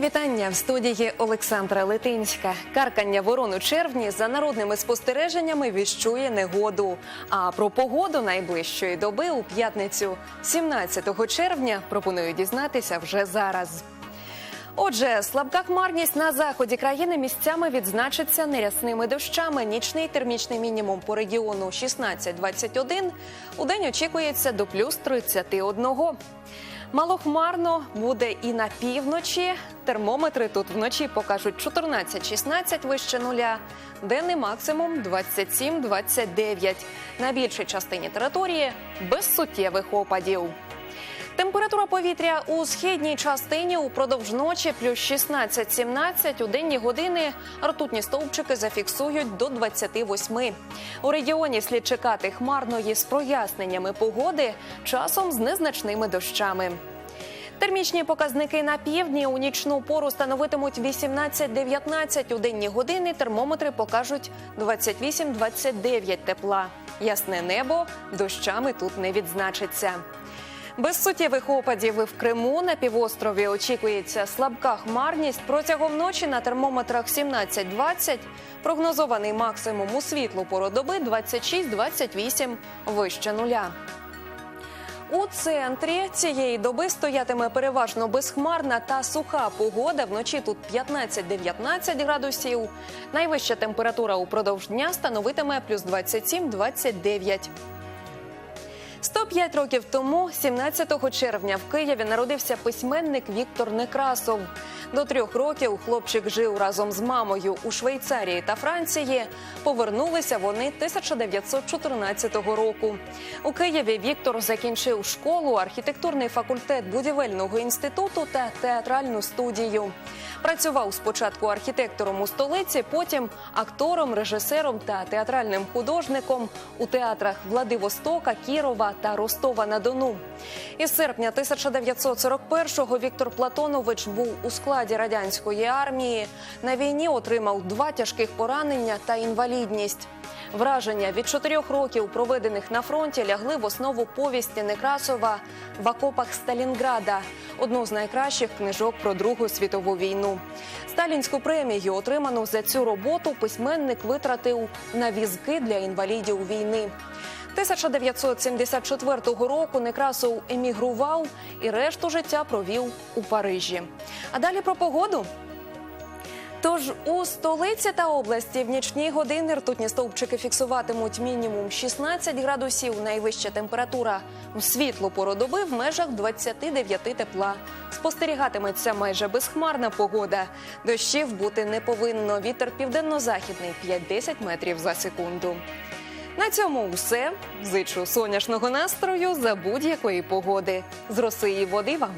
Вітання в студії Олександра Литинська. Каркання ворон у червні за народними спостереженнями віщує негоду. А про погоду найближчої доби у п'ятницю, 17 червня, пропоную дізнатися вже зараз. Отже, слабка хмарність на заході країни місцями відзначиться нерясними дощами. Нічний термічний мінімум по регіону 16-21. У день очікується до плюс 31. Малохмарно буде і на півночі. Термометри тут вночі покажуть 14-16 вище нуля. Денний максимум 27-29. На більшій частині території без суттєвих опадів. Температура повітря у східній частині упродовж ночі плюс 16-17. У денні години ртутні стовпчики зафіксують до 28. У регіоні слід чекати хмарної з проясненнями погоди, часом з незначними дощами. Термічні показники на півдні у нічну пору становитимуть 18-19. У денні години термометри покажуть 28-29 тепла. Ясне небо дощами тут не відзначиться. Без суттєвих опадів і в Криму на півострові очікується слабка хмарність. Протягом ночі на термометрах 17-20, прогнозований максимум у світлу пору доби 26-28 вище нуля. У центрі цієї доби стоятиме переважно безхмарна та суха погода. Вночі тут 15-19 градусів. Найвища температура упродовж дня становитиме плюс 27-29. 105 років тому, 17 червня, в Києві народився письменник Віктор Некрасов. До трьох років хлопчик жив разом з мамою у Швейцарії та Франції. Повернулися вони 1914 року. У Києві Віктор закінчив школу, архітектурний факультет будівельного інституту та театральну студію. Працював спочатку архітектором у столиці, потім актором, режисером та театральним художником у театрах Владивостока, Кірова та Ростова на Дону. Із серпня 1941-го Віктор Платонович був у складі радянської армії. На війні отримав два тяжких поранення та інвалідність. Враження від чотирьох років, проведених на фронті, лягли в основу повісті Некрасова в окопах Сталінграда, одну з найкращих книжок про Другу світову війну. Сталінську премію, отриману за цю роботу, письменник витратив на візки для інвалідів війни. 1974 року Некрасов емігрував і решту життя провів у Парижі. А далі про погоду. Тож у столиці та області в нічні години ртутні стовпчики фіксуватимуть мінімум 16 градусів. Найвища температура у світлу пору доби в межах 29 тепла. Спостерігатиметься майже безхмарна погода. Дощів бути не повинно. Вітер південно-західний 5-10 метрів за секунду. На цьому все. Зичу сонячного настрою за будь-якої погоди. З роси води вам.